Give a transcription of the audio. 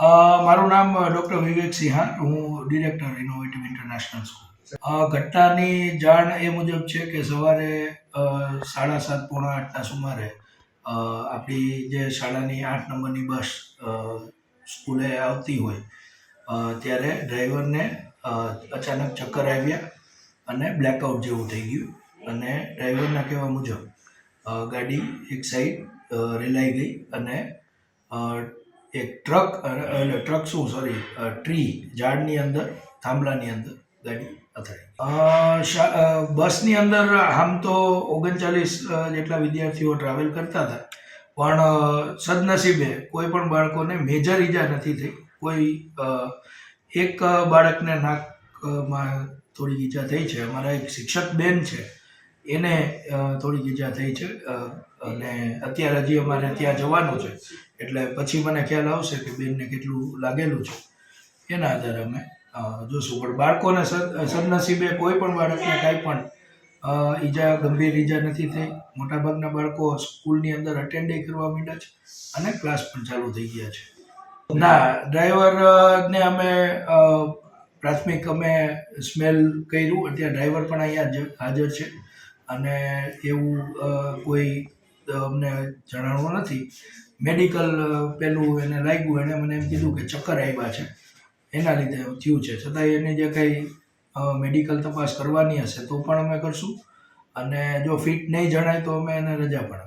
મારું નામ ડૉક્ટર વિવેક સિંહા હું ડિરેક્ટર ઇનોવેટિવ ઇન્ટરનેશનલ સ્કૂલ ઘટનાની જાણ એ મુજબ છે કે સવારે સાડા સાત, પોણા આઠના સુમારે આપણી જે શાળાની આઠ નંબરની બસ સ્કૂલે આવતી હોય ત્યારે ડ્રાઈવરને અચાનક ચક્કર આવ્યા અને બ્લેકઆઉટ જેવું થઈ ગયું અને ડ્રાઈવરના કહેવા મુજબ ગાડી એક સાઈડ રેલાઈ ગઈ અને એક ટ્રક અને ટ્રક શું સોરી ટ્રી ઝાડની અંદર, થાંભલાની અંદર ગાડી અથડાઈ બસની અંદર આમ તો ઓગણચાલીસ જેટલા વિદ્યાર્થીઓ ટ્રાવેલ કરતા હતા, પણ સદનસીબે કોઈ પણ બાળકોને મેજર ઈજા નથી થઈ. કોઈ એક બાળકને નાકમાં થોડી ઈજા થઈ છે. અમારા એક શિક્ષક બેન છે, એને થોડીક ઈજા થઈ છે અને અત્યારે હજી અમારે ત્યાં જવાનું છે. એટલે પછી મને ખ્યાલ આવશે કે બેનને કેટલું લાગેલું છે. એના આધારે અમે જોશું. પણ બાળકોને સદ, સદનસીબે કોઈ પણ બાળકને કાંઈ પણ ઈજા, ગંભીર ઈજા નથી થઈ. મોટાભાગના બાળકો સ્કૂલની અંદર અટેન્ડ કરવા માંડ્યા છે અને ક્લાસ પણ ચાલુ થઈ ગયા છે. ના, ડ્રાઈવરને અમે પ્રાથમિક અમે સ્મેલ કર્યું. અત્યારે ડ્રાઈવર પણ અહીંયા હાજર છે. અને એવું કોઈ અમને જણાવવું નથી. મેડિકલ પેલું એને લાગ્યું એણે મને એમ કીધું કે ચક્કર આવ્યા છે. એના લીધે થયું છે. છતાંય એની જે કંઈ મેડિકલ તપાસ કરવાની હશે તો પણ અમે કરશું. અને જો ફિટ નહીં જણાય તો અમે એને રજા પણ